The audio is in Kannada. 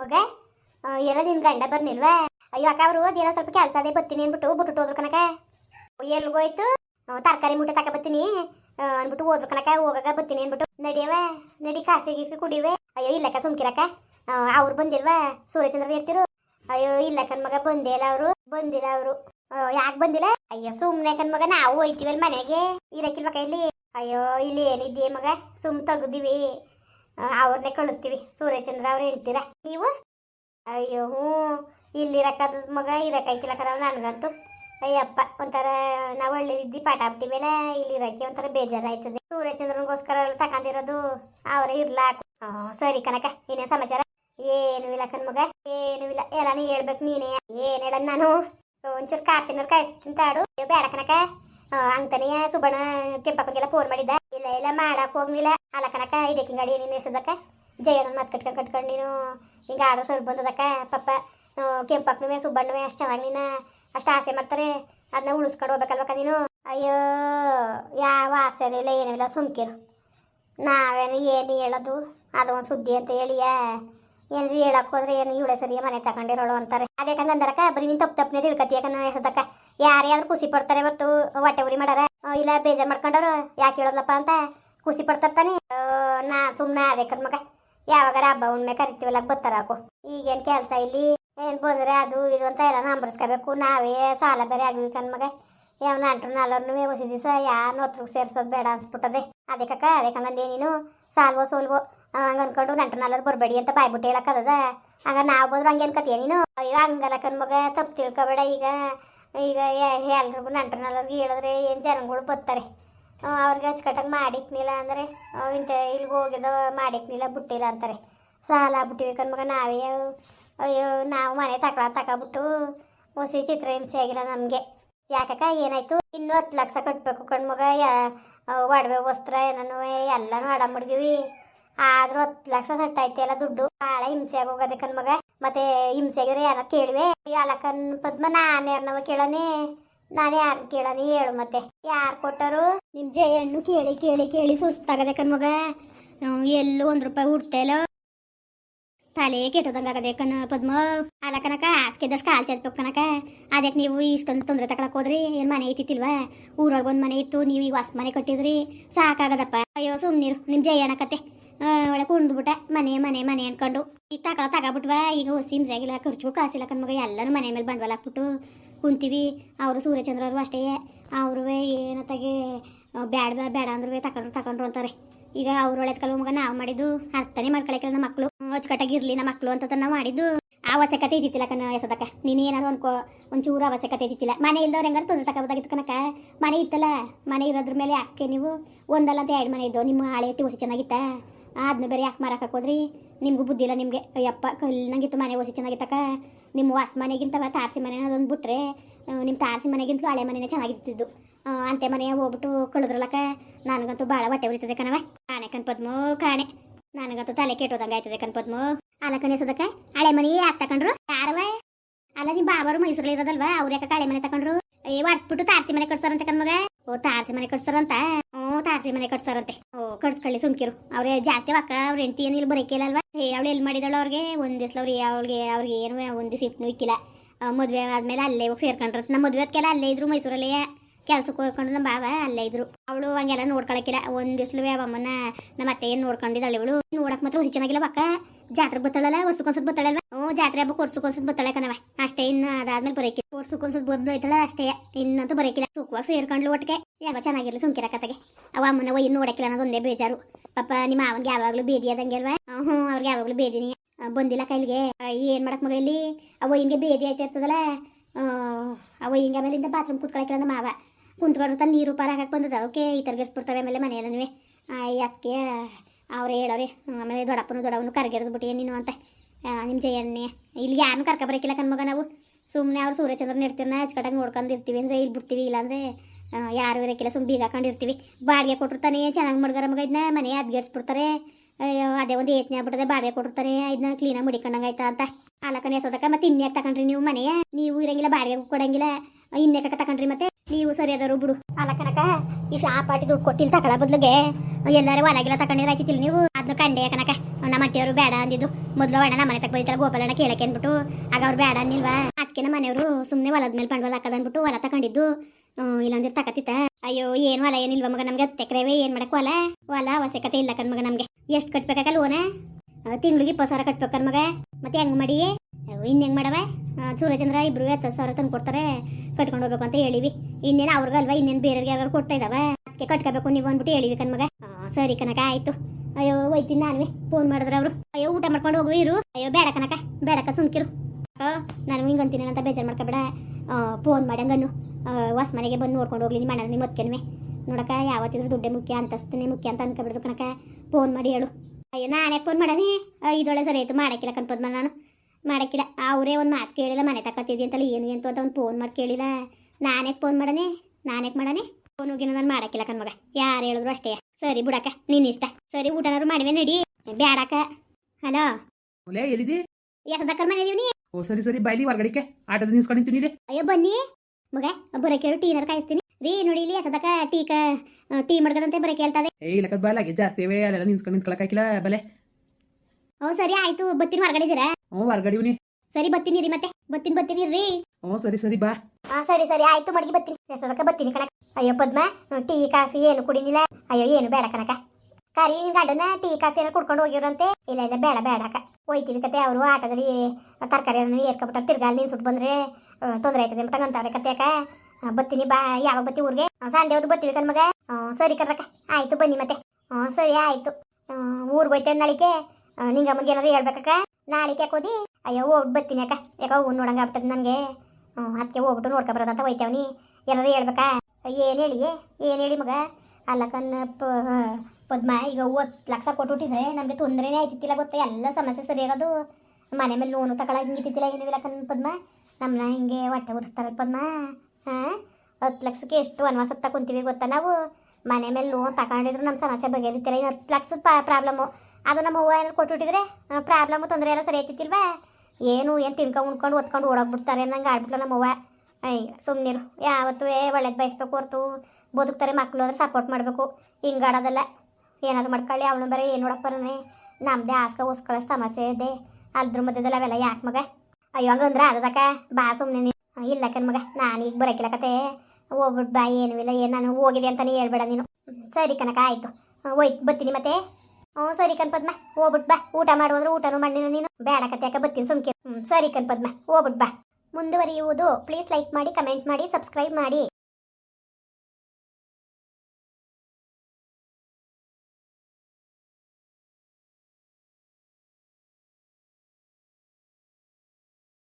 ಮಗ? ಎಲ್ಲ ನಿನ್ ಗಂಡ ಬರ್ನಿಲ್ವಾ? ಅಯ್ಯೋ, ಅಕ್ಕ ಅವರು ಅದೇನೋ ಸ್ವಲ್ಪ ಕೆಲಸ ಅದೇ ಬರ್ತೀನಿ ಅನ್ಬಿಟ್ಟು ಬಿಟ್ಟು ಹೋದ್ರು ಕನಕ ಎಲ್ಗೋಯ್ತು ತರಕಾರಿ ಮುಟ್ಟೆ ತಕ ಬರ್ತೀನಿ. ಅನ್ಬಿಟ್ಟು ಅಂದ್ಬಿಟ್ಟು ಹೋದ್ರು ಕನಕ ಹೋಗಾಗ ಬರ್ತೀನಿ ಅಂದ್ಬಿಟ್ಟು. ನಡಿಯವ ನಡಿ ಕಾಫಿ ಗೀಫಿ ಕುಡಿವೆ. ಅಯ್ಯೋ ಇಲ್ಲಕ್ಕ ಸುಮ್ಕಿರಕ್ಕ ಅವ್ರು ಬಂದಿಲ್ವಾ? ಸೂರ್ಯಚಂದ್ರ ಇರ್ತಿರು ಅಯ್ಯೋ, ಇಲ್ಲ ಕನ್ ಮಗ ಬಂದೇ ಇಲ್ಲ ಅವರು. ಬಂದಿಲ್ಲ ಅವರು. ಯಾಕೆ ಬಂದಿಲ್ಲ? ಅಯ್ಯೋ, ಸುಮ್ನೆ ಕನ್ ಮಗ, ನಾವು ಹೋಯ್ತೀವಲ್ ಮನೆಗೆ. ಇರಕ್ಕಿಲ್ವ ಇಲ್ಲಿ ಅಯ್ಯೋ, ಇಲ್ಲಿ ಏನಿದ್ದೀಯ ಮಗ? ಸುಮ್ ತೆಗ್ದಿವಿ. ಅವ್ರನ್ನೇ ಕಳಿಸ್ತೀವಿ. ಸೂರ್ಯಚಂದ್ರ ಅವ್ರು ಹೇಳ್ತೀರಾ? ನೀವು? ಅಯ್ಯೋ, ಹ್ಞೂ. ಇಲ್ಲಿ ಇರಕ್ಕದ ಮಗ ಇರಕ್ಕಾಯ್ಕಿಲ್ಲ ಕಣ ನನಗಂತೂ. ಅಯ್ಯಪ್ಪ, ಒಂಥರ ನಾವು ಒಳ್ಳೆದಿದ್ದಿ ಪಾಠ ಬಿಟ್ಟಿವೆಲ್ಲ ಇಲ್ಲಿ ಇರಕ್ಕೆ ಒಂಥರ ಬೇಜಾರಾಯ್ತದೆ. ಸೂರ್ಯಚಂದ್ರನಗೋಸ್ಕರ ತಗೊಂಡಿರೋದು ಅವರೇ ಇರ್ಲಾಕ ಸರಿ ಕನಕ ಇನ್ನೇನು ಸಮಾಚಾರ? ಏನು ಇಲ್ಲ ಕಣ್ ಮಗ, ಏನು ಇಲ್ಲ. ಎಲ್ಲಾನು ಹೇಳ್ಬೇಕು ನೀನೇ. ಏನು ಹೇಳ ನಾನು? ಒಂಚೂರು ಕಾಪಿನವ್ರು ಕಾಯಿಸ್ತೀನಿ ಬೇಡ ಕನಕ ಅಂತಾನೆ ಸುಬಣ್ಣ ಕೆಂಪಕ್ಕೆಲ್ಲ ಫೋನ್ ಮಾಡಿದ್ದ. ಇಲ್ಲ ಇಲ್ಲ ಮಾಡಕ್ಕೆ ಹೋಗ್ಲಿಲ್ಲ. ಅಲ್ಲ ಕನಕ ಇದಕ್ಕೆ ಗಾಡಿ ನೀನು ಎಸದಕ್ಕ? ಜಯಣ್ಣ ಮತ್ ಕಟ್ಕೊಂಡು ಕಟ್ಕೊಂಡು ನೀನು. ಹಿಂಗೆ ಆಡೋ ಸ್ವಲ್ಪ ಬಂದದಕ್ಕ ಪಪ್ಪ ಕೆಂಪಕ್ಕನೂ ಸುಬ್ಬಣ್ಣವೇ ಅಷ್ಟು ಚೆನ್ನಾಗಿ ನೀನು. ಅಷ್ಟು ಆಸೆ ಮಾಡ್ತಾರೆ. ಅದನ್ನ ಉಳಿಸ್ಕೊಂಡು ಹೋಗ್ಬೇಕಲ್ವಕ್ಕ ನೀನು? ಅಯ್ಯೋ, ಯಾವ ಆಸೆ ಇಲ್ಲ ಏನೂ ಇಲ್ಲ ಸುಮ್ಕಿರು. ನಾವೇನು ಏನು ಹೇಳೋದು? ಅದು ಒಂದು ಸುದ್ದಿ ಅಂತ ಹೇಳಿಯ? ಏನ್ರಿ ಹೇಳಕ್ ಹೋದ್ರೆ ಏನು? ಇವಳೆ ಸರಿ ಮನೆ ತಗೊಂಡಿರೋಳು ಅಂತಾರೆ. ಅದೇ ಅಂದರಕ ಬರೀ ನಿನ್ ತಪ್ಪು ತಪ್ಪನೆ ತಿಳ್ಕತಿ ಯಾಕಂದ್ರೆ ಹೆಸದಕ್ಕ ಯಾರೇ ಆದ್ರೂ ಖುಷಿ ಪಡ್ತಾರೆ ಹೊರ್ತು ಹೊಟ್ಟೆ ಉರಿ ಮಾಡಾರ? ಇಲ್ಲ ಬೇಜಾರು ಮಾಡ್ಕೊಂಡವ್ರು, ಯಾಕೆ ಹೇಳೋದಪ್ಪ ಅಂತ ಖುಷಿ ಪಡ್ತಾರ್ತಾನೆ ನಾ ಸುಮ್ಮನೆ ಅದೇ ಮಗ. ಯಾವಾಗಾರ ಹಬ್ಬ ಉಣ್ಮೆ ಕರಿತೀವಲ್ಲ ಬತ್ತಾರಾಕು ಈಗೇನು ಕೆಲಸ ಇಲ್ಲಿ? ಏನು ಬಂದರೆ ಅದು ಇದು ಅಂತ ಎಲ್ಲ ನಂಬರ್ಸ್ಕೋಬೇಕು ನಾವೇ ಸಾಲ ಬೇರೆ ಆಗ್ವಿ ಕಣ್ಮಗ ಯಾವ ನಂಟ್ರು ನಾಲ್ವರ್ನು ಹೊಸ ದಿವಸ ಯಾರು ಹತ್ರ ಸೇರ್ಸೋದು ಬೇಡ ಅನ್ಸ್ಬಿಟ್ಟದೆ. ಅದೇ ಅದಕ್ಕೆ ಹಂಗಂದೆ ನೀನು. ಸಾಲ್ವೋ ಸೋಲ್ವೋ. ಹಂಗ ಅನ್ಕೊಂಡು ನಂಟ್ರು ನಾಲ್ವರು ಬರಬೇಡಿ ಅಂತ ಬಾಯ್ಬಿಟ್ಟು ಹೇಳಕ್ಕದ ಹಂಗ ನಾವು ಬಂದ್ರು ಹಂಗೆ ಅನ್ಕತಿ ನೀನು? ಅಯ್ಯೋ, ಹಂಗಲ್ಲ ಕಣ್ಮಗ ತಪ್ಪು ತಿಳ್ಕೊಬೇಡ ಈಗ. ಈಗ ಎಲ್ರಿಗೂ ನಂಟ್ರು ನಾಲ್ವರ್ಗೆ ಹೇಳಿದ್ರೆ ಏನು ಜನಗಳು ಬರ್ತಾರೆ ಅವ್ರಿಗೆ ಅಚ್ಚುಕಟ್ಟಾಗಿ ಮಾಡಿಕ್ನಿಲ್ಲ ಅಂದರೆ ಇಂಥ ಇಲ್ಲಿಗೆ ಹೋಗಿದ ಮಾಡಿಕ್ನಿಲ್ಲ ಬಿಟ್ಟಿಲ್ಲ ಅಂತಾರೆ. ಸಾಲ ಬಿಟ್ಟಿವಿ ಕಣ್ಮಗ ನಾವೇ, ಅಯ್ಯೋ ನಾವು ಮನೆ ತಕ ತಗೊಬಿಟ್ಟು ಹೊಸಿ ಚಿತ್ರ ಹಿಂಸೆ ಆಗಿಲ್ಲ ನಮಗೆ. ಯಾಕಕ್ಕ, ಏನಾಯ್ತು? ಇನ್ನು ಹತ್ತು ಲಕ್ಷ ಕಟ್ಟಬೇಕು ಕಣ್ಮಗ ಯಾ ಒಡವೆ ವಸ್ತ್ರ ಏನೂ ಎಲ್ಲನೂ ಅಡ ಮಡ್ಗಿವಿ ಆದ್ರೂ ಹತ್ತು ಲಕ್ಷ ಸೆಟ್ ಐತೆ ಎಲ್ಲ ದುಡ್ಡು. ಭಾಳ ಹಿಂಸೆ ಆಗೋಗದೆ ಕಣ್ಮಗ ಮತ್ತೆ ಹಿಂಸೆ ಆಗಿದ್ರೆ ಯಾರ ಕೇಳುವೆ ಅಲಕನ್ ಪದ್ಮ, ನಾನು ಯಾರನ್ನವ ಕೇಳನೆ? ನಾನು ಯಾರು ಕೇಳನೆ ಹೇಳು ಮತ್ತೆ. ಯಾರು ಕೊಟ್ಟರು? ನಿಮ್ ಜಯಣ್ಣು ಕೇಳಿ ಕೇಳಿ ಕೇಳಿ ಸುಸ್ತಾಗದೆ ಕನ್ ಮಗ. ಎಲ್ಲೂ ಒಂದ್ ರೂಪಾಯಿ ಹುಡ್ತಾ ತಲೆ ಕೆಟ್ಟದಂಗ ಆಗದೆ ಕಣ ಪದ್ಮ. ಅಲ್ಲ ಕನಕ ಇದ್ದಷ್ಟು ಕಾಲ್ ಚಾಚ್ಬೇಕು ಕನಕ ಅದಕ್ಕೆ ನೀವು ಇಷ್ಟೊಂದು ತೊಂದರೆ ತಗೊಳಕ್ ಹೋದ್ರಿ? ಏನ್ ಮನೆ ಐತಿತ್ತಿಲ್ವಾ ಊರೊಳಗೊಂದು ಮನೆ ಇತ್ತು ನೀವು ಈಗ ಹೊಸ ಮನೆ ಕಟ್ಟಿದ್ರಿ. ಸಾಕಾಗದಪ್ಪ. ಅಯ್ಯೋ ಸುಮ್ನಿರು, ನಿಮ್ ಜೈ ಕತೆ. ಒಳಗೆ ಉಂಡ್ಬಿಟ್ಟೆ ಮನೆ ಮನೆ ಮನೆ ಅನ್ಕೊಂಡು. ಈಗ ತಗೊಳ ತಗೊಬಿಟ್ವ. ಈಗ ಹೊಸ ಆಗಿಲ್ಲ ಖರ್ಚು ಕಾಸಿಲ್ಲ ಕಣ್ಮಗ ಎಲ್ಲರೂ ಮನೆ ಮೇಲೆ ಬಂಡವಾಳ ಹಾಕ್ಬಿಟ್ಟು ಕುಂತೀವಿ. ಅವರು ಸೂರ್ಯಚಂದ್ರ ಅವರು ಅಷ್ಟೇ. ಅವರು ಏನತ್ತಾಗೆ ಬ್ಯಾಡ ಬೇಡ ಅಂದ್ರು ತಕೊಂಡ್ರು ತಕೊಂಡ್ರು ಅಂತಾರೆ. ಈಗ ಅವ್ರು ಒಳ್ಳೆದ ಕಲ್ವ ಮಗ ನಾವು ಮಾಡಿದ್ದು ಅರ್ಥನೇ ಮಾಡ್ಕೊಳಕ್ಕೆ ನಮ್ಮ ಮಕ್ಕಳು ಅಚ್ಚುಕಟ್ಟಾಗಿರ್ಲಿ ನಮ್ಮ ಮಕ್ಕಳು ಅಂತ ನಾವು ಮಾಡಿದ್ದು ಅವಶ್ಯಕತೆ ಇದ್ದಿತ್ತಿಲ್ಲ ಕಣ ಎಸದಕ್ಕ. ನೀನು ಏನಾದ್ರು ಅನ್ಕೋ, ಒಂಚೂರು ಅವಶ್ಯಕತೆ ಇದ್ದಿತ್ತಿಲ್ಲ ಮನೆ ಇಲ್ದವ್ರು ಹೆಂಗಾರು ತೊಂದರೆ ತಗೋಬೋದಾಗಿತ್ತು ಕನಕ ಮನೆ ಇತ್ತಲ್ಲ, ಮನೆ ಇರೋದ್ರ ಮೇಲೆ ಯಾಕೆ ನೀವು ಒಂದಲ್ಲ ಅಂತ ಎರಡು ಮನೆ ಇದ್ದವು ನಿಮ್ಮ ಹಳೆ ಇಟ್ಟು ಹೊಸಿ ಚೆನ್ನಾಗಿತ್ತ? ಅದನ್ನ ಬೇರೆ ಯಾಕೆ ಮಾರಕ್ಕೆ ಹಾಕೋದ್ರಿ? ನಿಮಗೂ ಬುದ್ಧಿ ಇಲ್ಲ ನಿಮಗೆ. ಅಯ್ಯಪ್ಪ ಕಲ್ಲಂಗಿತ್ತು ಮನೆ ಓಸಿ ಚೆನ್ನಾಗಿತ್ತಕ್ಕ. ನಿಮ್ಮ ವಾಸ ಮನೆಗಿಂತ ತಾರಸಿ ಮನೆ ಅದೊಂದು ಬಿಟ್ರೆ ನಿಮ್ಮ ತಾರಸಿ ಮನೆಗಿಂತಲೂ ಹಳೆ ಮನೆನೇ ಚೆನ್ನಾಗಿರ್ತಿದ್ದು ಅಂತೆ ಮನೆ ಹೋಗ್ಬಿಟ್ಟು ಕಳೆದ್ರಲ್ಲಕ್ಕ, ನನಗಂತೂ ಭಾಳ ಹೊಟ್ಟೆ ಉಳಿತದೆ ಕಣವ ಕಾಣೆ ಕಣ್ ಪದ್ಮು ಕಾಣೆ. ನನಗಂತೂ ತಲೆ ಕೆಟ್ಟೋದಂಗ ಆಯ್ತದೆ ಕಣ್ ಪದ್ಮ ಅಲ್ಲ ಕನಿಸದಕ್ಕ ಹಳೆ ಮನೆ ಯಾಕೆ ತಕೊಂಡ್ರು? ಯಾರವ ಅಲ್ಲ ನಿಮ್ಮ ಬಾಬರು ಮೈಸೂರಲ್ಲಿ ಇರೋದಲ್ವಾ, ಅವ್ರ ಯಾಕೆ ಹಳೆ ಮನೆ ತಕೊಂಡ್ರು? ಏ ವಾಡ್ಸ್ಬಿಟ್ಟು ತಾರಸಿ ಮನೆ ಕಟ್ಸಾರಂತೆ ಕಣ್ಮಗ. ಓ, ತಾರಸಿ ಮನೆ ಕಟ್ಸಾರಂತ? ಹ್ಞೂ ತಾರಸಿ ಮನೆ ಕಟ್ಸಾರಂತೆ. ಓ, ಕಟ್ಸ್ಕೊಳ್ಳಿ ಸುಮ್ಕಿರು. ಅವ್ರೆ ಜಾಸ್ತಿ ಅಕ್ಕ ಅವ್ರ ಹೆಂಡತಿ ಏನು ಇಲ್ಲಿ ಬರೋಕಿಲ್ಲ ಅಲ್ವಾ ಏ ಅವಳು ಎಲ್ಲಿ ಮಾಡಿದಳು ಅವ್ರಿಗೆ? ಒಂದು ದಿವ್ಸ ಅವ್ರಿಗೆ ಅವಳಿಗೆ, ಅವ್ರಿಗೆ ಏನು ಒಂದು ದಿವ್ಸ ಇಟ್ಟು ಇಕ್ಕಿಲ್ಲ ಮದುವೆ ಆದ್ಮೇಲೆ ಅಲ್ಲೇ ಹೋಗಿ ಸೇರ್ಕೊಂಡ್ರು. ನಮ್ಮ ಮದುವೆ ಅದಕ್ಕೆಲ್ಲ ಅಲ್ಲೇ ಇದ್ರು ಮೈಸೂರಲ್ಲೇ. ಕೆಲ್ಸಕ್ಕೆ ಹೋಗ್ಕೊಂಡು ನಮ್ಮ ಬಾವ ಅಲ್ಲೇ ಇದ್ರು. ಅವಳು ಹಂಗೆಲ್ಲ ನೋಡ್ಕೊಳಕಿಲ್ಲ. ಒಂದ್ ದಿವ್ಸಲೇ ಅಮ್ಮನ ನಮ್ಮ ಅತ್ತೆ ಏನ್ ನೋಡ್ಕೊಂಡಿದ್ದಾಳೆ ಇವಳು? ನೋಡಕ್ ಮಾತ್ರ ಹುಚ್ಚು ಚೆನ್ನಾಗಿಲ್ಲ ಬಕ್ಕ ಜಾತ್ರೆ ಬತ್ತಾಳಲ್ಲ ವರ್ಷಕ್ಕೊಂದ್ಸತ್ ಬತ್ತಳಲ್ವಾ ಓ ಜಾತ್ರೆ ಹಬ್ಬಕ್ಕೆ ವರ್ಷಕ್ಕೊಂದ್ಸತ್ ಬತ್ತಾಳೆ ಕಣವ ಅಷ್ಟೇ ಇನ್ನು ಅದಾದ್ಮೇಲೆ ಬರೋಕಿಲ್ಲ. ವರ್ಷಕ್ಕೊಂದ್ಸತ್ ಬಂದು ಐತಳ ಅಷ್ಟೇ. ಇನ್ನಂತೂ ಬರೋಕಿಲ್ಲ. ಸುಖವಾಗಿ ಸೇರ್ಕೊಂಡ್ಲು ಒಟ್ಟಿಗೆ. ಯಾಕೋ ಚೆನ್ನಾಗಿರ್ಲಿ ಸುಮ್ಕಿರ ಕತೆಗೆ. ಅವ ಅಮ್ಮನ ಒಯ್ಯಿ ನೋಡಕ್ಕಿಲ್ಲ ಒಂದೇ ಬೇಜಾರು. ಪಾಪ ನಿಮ್ಮ ಅವನ್ಗೆ ಯಾವಾಗಲೂ ಬೇದಿ ಆದಂಗೆ ಅಲ್ವಾ? ಹ್ಞೂ ಅವ್ರಿಗೆ ಯಾವಾಗಲೂ ಬೇದಿನಿ ಬಂದಿಲ್ಲ ಕೈಲಿಗೆ. ಏನ್ ಮಾಡಕ್ ಮಗ ಇಲ್ಲಿ? ಅವ ಹಿಂಗೆ ಬೇದಿ ಆಯ್ತಾ ಇರ್ತದಲ್ಲ? ಆ, ಅವ ಹಿಂಗೆ ಆಮೇಲಿಂದ ಬಾತ್ರೂಮ್ ಕೂತ್ಕೊಳಕಿಲ್ಲ ನಮ್ಮ ಮಾವ. ಕುಂತ್ಕೊಂಡಿರ್ತಾನೆ ನೀರು ಪಾರ ಹಾಕಕ್ಕೆ ಬಂದದ. ಓಕೆ, ಈ ತರ್ಗಿಸ್ಬಿಡ್ತವೆ ಆಮೇಲೆ ಮನೆಯಲ್ಲೇ ಯಾಕೆ ಅವರೇ ಹೇಳೋರಿ ಆಮೇಲೆ ದೊಡ್ಡಪ್ಪನು ದೊಡ್ಡವನು ಕರ್ಗಿರೋದು ಬಿಟ್ಟು ನೀನು ಅಂತ? ನಿಮ್ಮ ಜಯಣ್ಣೆ. ಇಲ್ಲಿ ಯಾರನ್ನು ಕರ್ಕ ಬರಕಿಲ್ಲ ಕಣ್ಮಗ ನಾವು. ಸುಮ್ಮನೆ ಅವ್ರು ಸೂರ್ಯಚಂದ್ರನ ಇಡ್ತೀರನ್ನ ಅಚ್ಚುಕಟ್ಟಾಗಿ ನೋಡ್ಕೊಂಡು ಇರ್ತೀವಿ ಅಂದರೆ ಇಲ್ಲಿ ಬಿಡ್ತೀವಿ, ಇಲ್ಲಾಂದರೆ ಯಾರು ಇರೋಕ್ಕಿಲ್ಲ ಸುಮ್ಮನೆ ಬೀಗ ಹಾಕೊಂಡಿರ್ತೀವಿ ಬಾಡಿಗೆ ಕೊಟ್ಟಿರ್ತಾನೆ ಚೆನ್ನಾಗಿ ಮಡ್ಗಾರ ಮಗ ಇದನ್ನ ಮನೆ ಅದ್ಗೇರ್ಸ್ಬಿಡ್ತಾರೆ. ಅದೇ ಒಂದು ಏತ್ನೇ ಆಗ್ಬಿಟ್ಟದೆ, ಬಾಡಿಗೆ ಕೊಟ್ಟಿರ್ತಾರೆ ಇದನ್ನ ಕ್ಲೀನಾಗಿ ಮುಡಿಕೊಂಡಂಗೆ ಆಯ್ತಾ ಅಂತ. ಅಲಕನೆ ಸೋದಕ, ಮತ್ತೆ ಇನ್ಯಾಕ ತಕೊಂಡ್ರಿ ನೀವು ಮನೆಯ ನೀವು ಇರಂಗಿಲ್ಲ ಬಾಡಿಗೆ ಕೊಡಂಗಿಲ್ಲ. ಇನ್ಯಾಕ ತಕೊಂಡ್ರಿ ಮತ್ತೆ? ನೀವು ಸರಿಯಾದರು ಬಿಡು. ಅಲ್ಲ ಈ ಇಷ್ಟು ಆ ಪಾಟಿ ದುಡ್ಡು ಕೊಟ್ಟಿಲ್ಲ ತಕಳ ಬದ್ಲಿಗೆ. ಎಲ್ಲರೂ ಒಳಗಿಲ್ಲ ತಕೊಂಡಿರ ಆಯ್ತಿಲ್ಲ ನೀವು? ಅದ್ ಮೊದ್ಲು ಕಂಡೆ ಕನಕ ನಮ್ಮ ಅಟ್ಟಿಯವರು ಬೇಡ ಅಂದಿದ್ದು. ಮೊದಲು ಅಣ್ಣ ನಮ್ಮ ಮನೆ ತಕ್ಕ ಬೈತಾರ ಗೋಪಾಲಣ್ಣ ಕೇಳಕ್ಕೆ ಅಂದ್ಬಿಟ್ಟು, ಆಗ ಅವ್ರು ಬೇಡ ಅನ್ನಿಲ್ವಾ ಅದಕ್ಕೆ ನಮ್ಮ ಮನೆಯವರು ಸುಮ್ಮನೆ ಹೊಲದ ಮೇಲೆ ಬಂಡವಾಳ ಹಾಕದ ಅಂದ್ಬಿಟ್ಟು ಹೊಲ ತಕೊಂಡಿದ್ದು. ಇಲ್ಲಾಂದ್ರೆ ತಕತಿತ್ತ ಅಯ್ಯೋ, ಏನು ಹೊಲ ಏನಿಲ್ವ ಮಗ ನಮ್ಗೆ? ಹತ್ತು ಎಕರೆವೇ ಏನು ಮಾಡಕ್ ಹೊಲ? ಹೊಲ ಅವಶ್ಯಕತೆ ಇಲ್ಲ ಕಣ್ ಮಗ ನಮ್ಗೆ. ಎಷ್ಟು ಕಟ್ಬೇಕಾಗಲ್ಲ ಲೋನ? ತಿಂಗ್ಳಿಗೆ ಇಪ್ಪತ್ತು ಸಾವಿರ ಕಟ್ಬೇಕನ್ ಮಗ. ಮತ್ತೆ ಹೆಂಗ್ ಮಾಡಿ? ಇನ್ನು ಹೆಂಗ್ ಮಾಡವ? ಸೂರ್ಯಚಂದ್ರ ಇಬ್ರು ಹತ್ತು ಸಾವಿರ ತಂದು ಕೊಡ್ತಾರೆ. ಕಟ್ಕೊಂಡು ಹೋಗ್ಬೇಕು ಅಂತ ಹೇಳಿವಿ. ಇನ್ನೇನು ಅವ್ರಿಗಲ್ವಾ ಇನ್ನೇನು ಬೇರೆಯವ್ರಿಗೆ ಯಾರು ಕೊಡ್ತಾ ಇದಾವ? ಅದಕ್ಕೆ ಕಟ್ಕೋಬೇಕು ನೀವು ಅಂದ್ಬಿಟ್ಟು ಹೇಳಿವಿ ಕನ್ಮಗ ಸರಿ ಕನಕ, ಆಯ್ತು. ಅಯ್ಯೋ, ಹೋಯ್ತೀನಿ ನಾನುವೆ. ಫೋನ್ ಮಾಡಿದ್ರೆ ಅವರು. ಅಯ್ಯೋ, ಊಟ ಮಾಡ್ಕೊಂಡು ಹೋಗುವ ಇರು. ಅಯ್ಯೋ, ಬೇಡ ಕನಕ ಬೇಡಕ್ಕ ಸುಮ್ಕಿರು. ನಾನು ಹಿಂಗೆ ಅಂತೀನಿ ಅಂತ ಬೇಜಾರು ಮಾಡ್ಕೊಬೇಡ. ಫೋನ್ ಮಾಡಂಗನ್ನು ಹೊಸ ಮನೆಗೆ ಬಂದು ನೋಡ್ಕೊಂಡು ಹೋಗ್ಲಿ, ನಿಮ್ಮ ಅಣ್ಣ ನಿಮ್ಮ ನೋಡಕ್ಕ, ಯಾವತ್ತಿದ್ರು ದುಡ್ಡೇ ಮುಖ್ಯ, ಅಂತಸ್ತನೇ ಮುಖ್ಯ ಅಂತ ಅನ್ಕೊಬಿಡ್ದು ಕಣಕ ಫೋನ್ ಮಾಡಿ ಹೇಳು. ಅಯ್ಯೋ ನಾನೇ ಫೋನ್ ಮಾಡನೆ ಇದೊಳೆ ಸರಿ ಆಯ್ತು ಮಾಡಕ್ಕಿಲ್ಲ ಕನ್ಪದ್ಮ ನಾನು. ಮಾಡಕ್ಕಿಲ್ಲ. ಅವರೇ ಒಂದು ಮಾತು ಕೇಳಿಲ್ಲ ಮನೆ ತಕ್ಕತ್ತಿದ್ದಿ ಅಂತಲ್ಲ ಏನು ಅಂತ ಒಂದು ಫೋನ್ ಮಾಡಿ ಕೇಳಿಲ್ಲ. ನಾನೇ ಫೋನ್ ಮಾಡನೆ ನಾನೇ ಮಾಡನೆ ಫೋನ್ ಹೋಗಿನ ನಾನು ಮಾಡಕ್ಕಿಲ್ಲ ಕಣ್ಮಗ. ಯಾರು ಹೇಳಿದ್ರು ಅಷ್ಟೇ. ಸರಿ ಬಿಡಕ್ಕ ನಿನ್ನ ಇಷ್ಟ. ಸರಿ ಊಟನಾದ್ರು ಮಾಡಿವೆ ನಡಿ. ಬ್ಯಾಡಕ್ಕ. ಹಲೋ ಒಲೆ ಎಲ್ಲಿದಿ? ಎಸದಕ್ಕರ್ ಮನೆ ಇವ್ನಿ ಓ ಸರಿ ಸರಿ ಬಾಯ್ಲಿ ಹೊರಗಡಿಕೆ ಆಟೋದ ನಿಲ್ಸ್ಕೊಂಡು ನಿಂತೀನಿ ಇಲ್ಲಿ ಅಯ್ಯೋ ಬನ್ನಿ. ಮಗ ಬರೋ ಕೇಳು ಟೀನರ್ ಕಾಯಿಸ್ತೀನಿ. ರೀ ನೋಡಿ ಇಲ್ಲಿ ಸದಕ ಟೀ ಕ ಟೀ ಮಡ್ಗದಂತೆ ಬರೀ ಕೇಳ್ತದೆ. ಏ ಇಲ್ಲಕದ್ ಬಾ ಲಗೇಜ್ ಜಾಸ್ತಿ ಇವೆ ಅಲ್ಲೆಲ್ಲ ನಿಂತ್ಕೊಂಡು ನಿಂತ್ಕೊಳಕಾಕಿಲ್ಲ ಬಲೆ. ಓ ಸರಿ ಆಯ್ತು ಬತ್ತಿನ ಹೊರಗಡೆ ಇದ್ದೀರಾ ಹ್ಞೂ ಹೊರ್ಗಡೆ ಇವ್ನಿ. ಸರಿ ಬತ್ತೀನಿ ರೀ ಮತ್ತೆ ಬತ್ತೀನಿ ಬತ್ತೀನಿ ರೀ. ಹ್ಞೂ ಸರಿ ಸರಿ ಬಾ. ಹಾ ಸರಿ ಸರಿ ಆಯ್ತು ಮಡಗಿ ಬತ್ತೀನಿ. ಸದಕ ಬತ್ತೀನಿ ಕಣಕ ಅಯ್ಯೋ ಪದ್ಮ ಟೀ ಕಾಫಿ ಏನು ಕುಡಿನಿಲ್ಲ. ಅಯ್ಯೋ ಏನು ಬೇಡ ಕಣಕ ಕರಿ ನಿನ್ ಗಂಡನ ಟೀ ಕಾಫಿ ಎಲ್ಲ ಕುಡ್ಕೊಂಡು ಹೋಗಿರಂತೆ ಇಲ್ಲ ಇಲ್ಲ ಬೇಡ ಬೇಡ ಅಕ್ಕ. ಹೋಯ್ತೀವಿ ಕತೆ ಅವರು ಆಟದಲ್ಲಿ ತರಕಾರಿ ಏರ್ಕೊಬಿಟ್ಟಾರ ತಿರ್ಗಾಲ್ ನೀನು ಸುಟ್ಟು ಬಂದ್ರೆ ತೊಂದರೆ ಆಯ್ತದೆ ಅಂತ ಅಂತಾರೆ ಕತೆ ಅಕ್ಕ. ಬತ್ತೀನಿ ಬಾ, ಯಾವಾಗ ಬತ್ತಿ ಊರಿಗೆ? ಸಂಡೆ ಹೊತ್ತು ಬತ್ತೀವಿ ಕಣ್ ಮಗ. ಸರಿ ಕಣ್ರಕ್ಕ ಆಯ್ತು, ಬನ್ನಿ ಮತ್ತೆ. ಹ್ಞೂ ಸರಿ, ಆಯ್ತು. ಊರಿಗೆ ಹೋಯ್ತೇನೆ ನಾಳಿಕೆ? ನಿಂಗೆ ಅಮ್ಮಗೆ ಏನಾರು ಹೇಳ್ಬೇಕಕ್ಕ? ನಾಳಿಕೆ ಹಾಕೋದಿ? ಅಯ್ಯೋ ಹೋಗಿ ಬತ್ತೀನಿ ಅಕ್ಕ. ಯಾಕೋ ಹೂ ನೋಡಂಗೆ ಆಗ್ತದೆ ನನಗೆ. ಹ್ಞೂ ಅದಕ್ಕೆ ಹೋಗ್ಬಿಟ್ಟು ಅಂತ ಹೋಯ್ತೇವನಿ. ಏನಾರು ಹೇಳ್ಬೇಕಾ? ಏನು ಹೇಳಿ ಏನು ಹೇಳಿ ಮಗ? ಅಲ್ಲ ಕಣ್ಣ ಪ- ಪದ್ಮ, ಈಗ ಒತ್ತು ಲಕ್ಷ ಕೊಟ್ಬಿಟ್ಟಿದ್ರೆ ನಮಗೆ ತೊಂದರೆನೇ ಆಯ್ತಿತ್ತಿಲ್ಲ ಗೊತ್ತಾ? ಎಲ್ಲ ಸಮಸ್ಯೆ ಸರಿಯಾಗೋದು. ಮನೆ ಮೇಲೆ ಲೋನು ತಗೊಳಕ್ ಹಿಂಗಿತ್ತಿಲ್ಲ ಏನಿಲ್ಲ ಕಣ್ ಪದ್ಮ. ನಮ್ಮನ್ನ ಹಿಂಗೆ ಹೊಟ್ಟೆ ಉರಿಸ್ತಾರೆ ಪದ್ಮ. ಹಾಂ ಹತ್ತು ಲಕ್ಷಕ್ಕೆ ಎಷ್ಟು ವನವಾಸ ತಗೊಂತೀವಿ ಗೊತ್ತಾ ನಾವು? ಮನೆ ಮೇಲೆ ಲೋನ್ ತಗೊಂಡಿದ್ರು ನಮ್ಮ ಸಮಸ್ಯೆ ಬಗೆಹರಿತಿಲ್ಲ, ಇನ್ನು ಹತ್ತು ಲಕ್ಷದ ಪ್ರಾಬ್ಲಮ್ಮು ಅದು ನಮ್ಮ ಹೂವು ಏನಾರು ಕೊಟ್ಟುಬಿಟ್ಟಿದ್ರೆ ಪ್ರಾಬ್ಲಮ್ಮು ತೊಂದರೆ ಎಲ್ಲ ಸರಿ ಆಯ್ತಿತ್ತಿಲ್ವಾ ಏನು ಏನು ತಿನ್ಕೊಂಡು ಉಣ್ಕೊಂಡು ಒತ್ಕೊಂಡು ಓಡೋಗ್ಬಿಡ್ತಾರೆ ನಂಗೆ ಆಡ್ಬಿಟ್ಲ ನಮ್ಮ ಅವ್ವ. ಅಯ್ಯ ಸುಮ್ಮನಿರು ಯಾವತ್ತೂ ಒಳ್ಳೇದು ಬಯಸ್ಬೇಕು ಹೊರ್ತು. ಬದುಕ್ತಾರೆ ಮಕ್ಕಳು ಅಂದ್ರೆ ಸಪೋರ್ಟ್ ಮಾಡಬೇಕು. ಹಿಂಗಾಡೋದಲ್ಲ. ಏನಾದ್ರು ಮಾಡ್ಕೊಳ್ಳಿ, ಅವಳು ಬರೀ ಏನು ಬರೋನೆ. ನಮ್ಮದೇ ಆಸ್ಕ ಉಸ್ಕೊಳ್ಳೋಷ್ಟು ಸಮಸ್ಯೆ ಇದೆ. ಅದ್ರ ಮಧ್ಯದಲ್ಲಿ ಅವೆಲ್ಲ ಯಾಕೆ ಮಗ? ಅಯ್ಯೋ, ಹಂಗಂದ್ರೆ ಅದಕ್ಕ ಬಾ ಸುಮ್ಮನೆ ಇಲ್ಲ ಕಣ್ ಮಗ, ನಾನು ಈಗ ಬರೋಕಿಲ್ಲ ಕತೆ. ಹೋಗ್ಬಿಟ್ ಬಾ, ಏನೂ ಇಲ್ಲ, ಏನು ನಾನು ಹೋಗಿದೆ ಅಂತಲೇ ಹೇಳ್ಬೇಡ ನೀನು. ಸರಿ ಕನಕ, ಆಯಿತು. ಹೋಯ್ತು ಬತ್ತೀನಿ ಮತ್ತೆ. ಹ್ಞೂ, ಸರಿ ಕಣ್ ಪದ್ಮ, ಹೋಗ್ಬಿಟ್ ಬಾ. ಊಟ ಮಾಡುವಂದ್ರೆ ಊಟನೂ ಮಾಡಿಲ್ಲ ನೀನು. ಬೇಡ ಕತೆ ಯಾಕೆ ಬತ್ತೀನಿ ಸುಮ್ಕೆ. ಹ್ಞೂ ಸರಿ ಕಣ್ ಪದ್ಮ ಹೋಗ್ಬಿಟ್ಟು ಬಾ. ಮುಂದುವರಿಯುವುದು ಪ್ಲೀಸ್ ಲೈಕ್ ಮಾಡಿ ಕಮೆಂಟ್ ಮಾಡಿ ಸಬ್ಸ್ಕ್ರೈಬ್ ಮಾಡಿ.